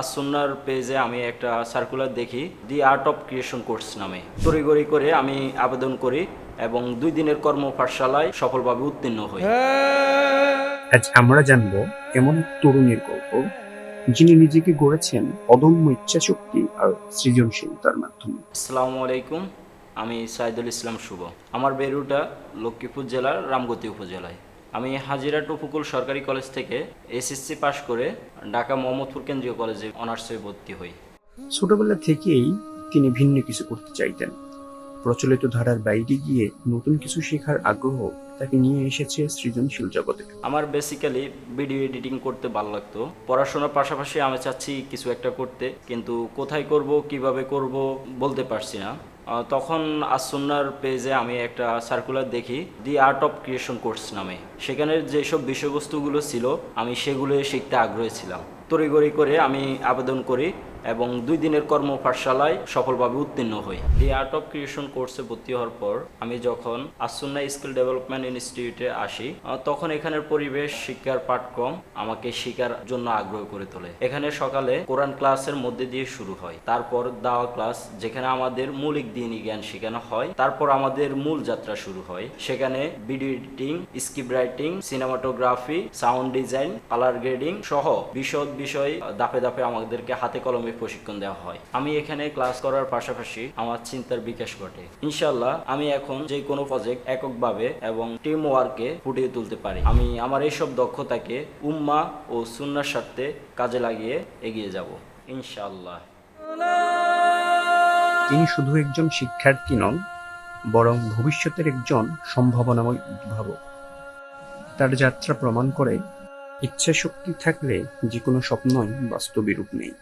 আসন্নার পেজে আমি একটা সার্কুলার দেখি the art of creation course নামে। তড়িগড়ি করে আমি আবেদন করি এবং দুই দিনের কর্ম পাঠশালায় সফলভাবে উত্তীর্ণ হই। আজ আমরা জানব এমন তরুণীর গল্প যিনি নিজেকে গড়েছেন অদম্য ইচ্ছাশক্তি আর সৃজনশীলতার মাধ্যমে। আসসালামু আলাইকুম আমি সাইদুল ইসলাম শুভ। আমার বেরুটা লক্ষ্মীপুর জেলার রামগতি উপজেলায়। আমি হাজিরাট উপকূল সরকারি কলেজ থেকে এসএসসি পাশ করে ঢাকা মোহাম্মদপুর কেন্দ্রীয় কলেজে অনার্সে ভর্তি হই। ছোটবেলা থেকেই তিনি ভিন্ন কিছু করতে চাইতেন। প্রচলিত ধারার বাইরে গিয়ে নতুন কিছু শেখার আগ্রহ তাকে নিয়ে এসেছে সৃজনশীল জগতে। আমার বেসিক্যালি ভিডিও এডিটিং করতে ভালো লাগতো। পড়াশোনার পাশাপাশি আমি চাচ্ছি কিছু একটা করতে কিন্তু কোথায় করব কীভাবে করব বলতে পারছি না। তখন আসন্নার পেজে আমি একটা সার্কুলার দেখি the art of creation course নামে। সেখানের যেসব বিষয়বস্তুগুলো ছিল, আমি সেগুলো শিখতে আগ্রহী ছিলাম। তড়িগড়ি করে আমি আবেদন করি এবং দুই দিনের কর্ম পাঠশালায় সফলভাবে উত্তীর্ণ হই। দি আর্ট অফ ক্রিয়েশন কোর্সে ভর্তি হওয়ার পর আমি যখন আসুন্না স্কিল ডেভেলপমেন্ট ইনস্টিটিউটে আসি তখন এখানের পরিবেশ, শিক্ষার পাঠক্রম আমাকে শেখার জন্য আগ্রহ করে তোলে। এখানে সকালে কোরআন ক্লাসের মধ্যে দিয়ে শুরু হয়, তারপর দাওয়া ক্লাস যেখানে আমাদের মৌলিক দিনই জ্ঞান শেখানো হয়, তারপর আমাদের মূল যাত্রা শুরু হয়। সেখানে video editing, script writing, cinematography, sound design, colour grading সহ বিশদ বিষয় দাপে দাপে আমাদেরকে হাতে কলমে প্রশিক্ষণ দেওয়া হয়। আমি এখানে ক্লাস করার পাশাপাশি আমার চিন্তার বিকাশ ঘটে। ইনশাল্লাহ আমি এখন যে কোনো প্রজেক্ট এককভাবে এবং টিম ওয়ার্কে ফুটিয়ে তুলতে পারি। আমি আমার এইসব দক্ষতাকে উম্মা ও সুন্নার স্বার্থে কাজে লাগিয়ে এগিয়ে যাব। ইনশাল্লাহ তিনি শুধু একজন শিক্ষার্থী নন, বরং ভবিষ্যতের একজন সম্ভাবনাময় উদ্ভাবক। তার যাত্রা প্রমাণ করে ইচ্ছাশক্তি থাকলে যে কোনো স্বপ্নই বাস্তবে রূপ নেই।